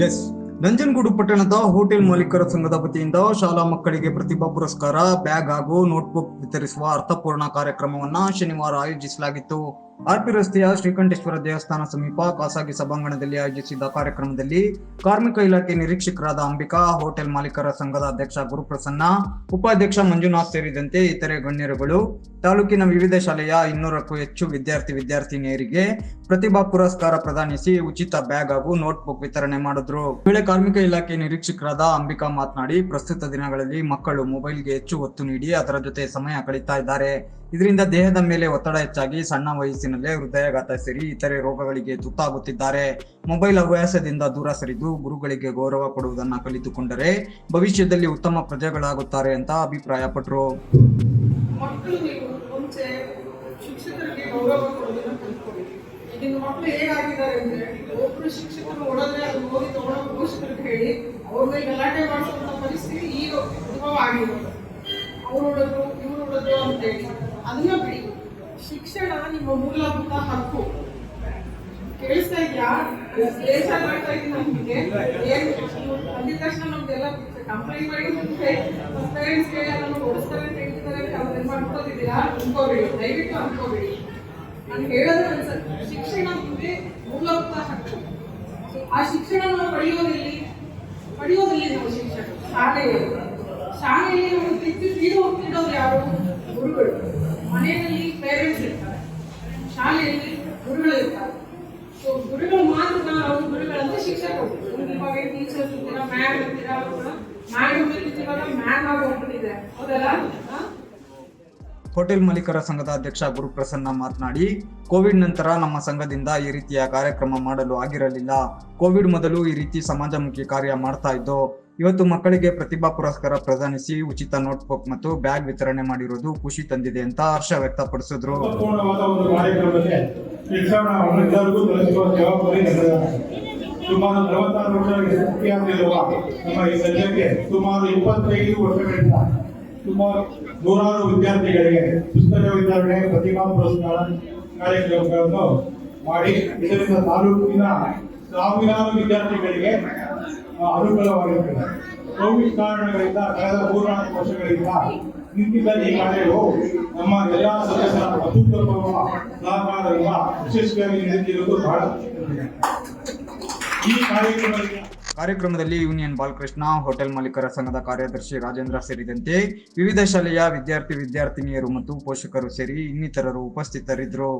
S Nanjangud ಪಟ್ಟಣದ hotel ಮಾಲೀಕರ ಸಂಘದ ವತಿಯಿಂದ ಶಾಲಾ ಮಕ್ಕಳಿಗೆ ಪ್ರತಿಭಾ ಪುರಸ್ಕಾರ, ಬ್ಯಾಗ್ ಹಾಗೂ ನೋಟ್ಬುಕ್ ವಿತರಿಸುವ ಅರ್ಥಪೂರ್ಣ ಕಾರ್ಯಕ್ರಮವನ್ನು ಶನಿವಾರ ಆಯೋಜಿಸಲಾಗಿತ್ತು. ಆರ್ಪಿ ರಸ್ತೆಯ ಶ್ರೀಕಂಠೇಶ್ವರ ದೇವಸ್ಥಾನ ಸಮೀಪ ಖಾಸಗಿ ಸಭಾಂಗಣದಲ್ಲಿ ಆಯೋಜಿಸಿದ್ದ ಕಾರ್ಯಕ್ರಮದಲ್ಲಿ ಕಾರ್ಮಿಕ ಇಲಾಖೆ ನಿರೀಕ್ಷಕರಾದ ಅಂಬಿಕಾ, ಹೋಟೆಲ್ ಮಾಲೀಕರ ಸಂಘದ ಅಧ್ಯಕ್ಷ ಗುರುಪ್ರಸನ್ನ, ಉಪಾಧ್ಯಕ್ಷ ಮಂಜುನಾಥ್ ಸೇರಿದಂತೆ ಇತರೆ ಗಣ್ಯರುಗಳು, ತಾಲೂಕಿನ ವಿವಿಧ ಶಾಲೆಯ ಇನ್ನೂರಕ್ಕೂ ಹೆಚ್ಚು ವಿದ್ಯಾರ್ಥಿ ವಿದ್ಯಾರ್ಥಿನಿಯರಿಗೆ ಪ್ರತಿಭಾ ಪುರಸ್ಕಾರ ಪ್ರದಾನಿಸಿ ಉಚಿತ ಬ್ಯಾಗ್ ಹಾಗೂ ನೋಟ್ಬುಕ್ ವಿತರಣೆ ಮಾಡಿದ್ರು. ವೇಳೆ ಕಾರ್ಮಿಕ ಇಲಾಖೆ ನಿರೀಕ್ಷಕರಾದ ಅಂಬಿಕಾ ಮಾತನಾಡಿ, ಪ್ರಸ್ತುತ ದಿನಗಳಲ್ಲಿ ಮಕ್ಕಳು ಮೊಬೈಲ್ಗೆ ಹೆಚ್ಚು ಒತ್ತು ನೀಡಿ ಅದರ ಜೊತೆ ಸಮಯ ಕಳೀತಾ ಇದ್ದಾರೆ. ಇದರಿಂದ ದೇಹದ ಮೇಲೆ ಒತ್ತಡ ಹೆಚ್ಚಾಗಿ ಸಣ್ಣ ವಯಸ್ಸಿನಲ್ಲೇ ಹೃದಯಾಘಾತ ಸೇರಿ ಇತರೆ ರೋಗಗಳಿಗೆ ತುತ್ತಾಗುತ್ತಿದ್ದಾರೆ. ಮೊಬೈಲ್ ಹವ್ಯಾಸದಿಂದ ದೂರ ಸರಿದು ಗುರುಗಳಿಗೆ ಗೌರವ ಕೊಡುವುದನ್ನು ಕಲಿತುಕೊಂಡರೆ ಭವಿಷ್ಯದಲ್ಲಿ ಉತ್ತಮ ಪ್ರಜೆಗಳಾಗುತ್ತಾರೆ ಅಂತ ಅಭಿಪ್ರಾಯಪಟ್ಟರು ಹೇಳಿ. ಅವ್ರ ಅವ್ರು ಅದನ್ನ ಬಿಡಿ. ಶಿಕ್ಷಣ ನಿಮ್ಮ ಮೂಲಭೂತ ಹಕ್ಕು. ಕೇಳಿಸ್ತಾ ಇದ್ಯಾ? ದೇಶ ಮಾಡ್ತಾ ಇದ್ದೀನಿ ನಮ್ಗೆ. ಏನ್? ಅಂದಿದ ತಕ್ಷಣ ನಮ್ದೆಲ್ಲ ಕಂಪ್ಲೇಂಟ್ ಮಾಡಿ ಪೇರೆಂಟ್ಸ್ ನಾನು ಓಡಿಸ್ತಾರೆ ಅಂತ ಹೇಳ್ತಿದ್ದಾರೆ ಏನ್ ಮಾಡ್ಕೊತಿದ್ದೀರಾ? ಅನ್ಕೋಬೇಡಿ. ದಯವಿಟ್ಟು ಅನ್ಕೋಬೇಡಿ. ನಾನು ಹೇಳೋದು ಅನ್ಸುತ್ತೆ ಶಿಕ್ಷಣ ನಿಮಗೆ ಮೂಲಭೂತ ಹಕ್ಕು. ಆ ಶಿಕ್ಷಣ ನಾವು ಪಡೆಯೋದಿಲ್ಲಿ ಪಡೆಯೋದಿಲ್ಲಿ ನಾವು ಶಿಕ್ಷಣ ಶಾಲೆಯಲ್ಲಿ. ಶಾಲೆಯಲ್ಲಿ ನಾವು ತಿದ್ದು ತೀರು ಹೋಗ್ತಿಡೋದು ಯಾರು? ಗುರುಗಳು. ಮನೆಯಲ್ಲಿ ಪೇರೆಂಟ್ಸ್ ಇರ್ತಾರೆ. ಶಾಲೆಯಲ್ಲಿ ಗುರುಗಳು ಇರ್ತಾರೆ. ಸೊ ಗುರುಗಳು ಮಾತ್ರ ನಾವು ಗುರುಗಳಂತ ಶಿಕ್ಷಕರು ಇವಾಗ ಟೀಚರ್ಸ್ ಇರ್ತೀರಾ? ಮ್ಯಾಮ್ ಇರ್ತೀರಾ? ಮ್ಯಾಮ್ ಇವಾಗ ಮ್ಯಾಮ್ ಆಗಿ ಹೋಗ್ಬಿಟ್ಟಿದೆ. ಹೌದಲ್ಲ? ಹೋಟೆಲ್ ಮಾಲೀಕರ ಸಂಘದ ಅಧ್ಯಕ್ಷ ಗುರುಪ್ರಸನ್ನ ಮಾತನಾಡಿ, ಕೋವಿಡ್ ನಂತರ ನಮ್ಮ ಸಂಘದಿಂದ ಈ ರೀತಿಯ ಕಾರ್ಯಕ್ರಮ ಮಾಡಲು ಆಗಿರಲಿಲ್ಲ. ಕೋವಿಡ್ ಮೊದಲು ಈ ರೀತಿ ಸಮಾಜಮುಖಿ ಕಾರ್ಯ ಮಾಡ್ತಾ ಇದ್ದು ಇವತ್ತು ಮಕ್ಕಳಿಗೆ ಪ್ರತಿಭಾ ಪುರಸ್ಕಾರ ಪ್ರದಾನಿಸಿ ಉಚಿತ ನೋಟ್ಬುಕ್ ಮತ್ತು ಬ್ಯಾಗ್ ವಿತರಣೆ ಮಾಡಿರೋದು ಖುಷಿ ತಂದಿದೆ ಅಂತ ಹರ್ಷ ವ್ಯಕ್ತಪಡಿಸಿದ್ರು. ಸುಮಾರು ನಲವತ್ತಾರು ಸುಮಾರು ಇಪ್ಪತ್ತೈದು ವರ್ಷಗಳಿಂದ ಸುಮಾರು ನೂರಾರು ವಿದ್ಯಾರ್ಥಿಗಳಿಗೆ ಪುಸ್ತಕ ವಿತರಣೆ, ಪ್ರತಿಭಾ ಪುರಸ್ಕಾರ ಕಾರ್ಯಕ್ರಮಗಳನ್ನು ಮಾಡಿ. ಇದರಿಂದ ತಾಲೂಕಿನ ಸಾವಿರಾರು ವಿದ್ಯಾರ್ಥಿಗಳಿಗೆ ಅನುಕೂಲವಾಗಿರುತ್ತದೆ ಕೋವಿಡ್ ಕಾರಣಗಳಿಂದ ಕಳೆದ ಮೂರ್ನಾಲ್ಕು ವರ್ಷಗಳಿಂದ ನಿಂತಿದ್ದ ಈ ಕಾರ್ಯವು ನಮ್ಮ ಎಲ್ಲಾ ಸದಸ್ಯರ ಅಭೂತಪೂರ್ವ ಸಹಕಾರದಿಂದ ಯಶಸ್ವಿಯಾಗಿ ನಡೆದಿರುವುದು ಬಹಳ. ಈ ಕಾರ್ಯಕ್ರಮದಲ್ಲಿ ಕಾರ್ಯಕ್ರಮದಲ್ಲಿ ಯೂನಿಯನ್ ಬಾಲಕೃಷ್ಣ, ಹೋಟೆಲ್ ಮಾಲೀಕರ ಸಂಘದ ಕಾರ್ಯದರ್ಶಿ ರಾಜೇಂದ್ರ ಸೇರಿದಂತೆ ವಿವಿಧ ಶಾಲೆಯ ವಿದ್ಯಾರ್ಥಿ, ವಿದ್ಯಾರ್ಥಿನಿಯರು ಮತ್ತು ಪೋಷಕರು ಸೇರಿ ಇನ್ನಿತರರು ಉಪಸ್ಥಿತರಿದ್ದರು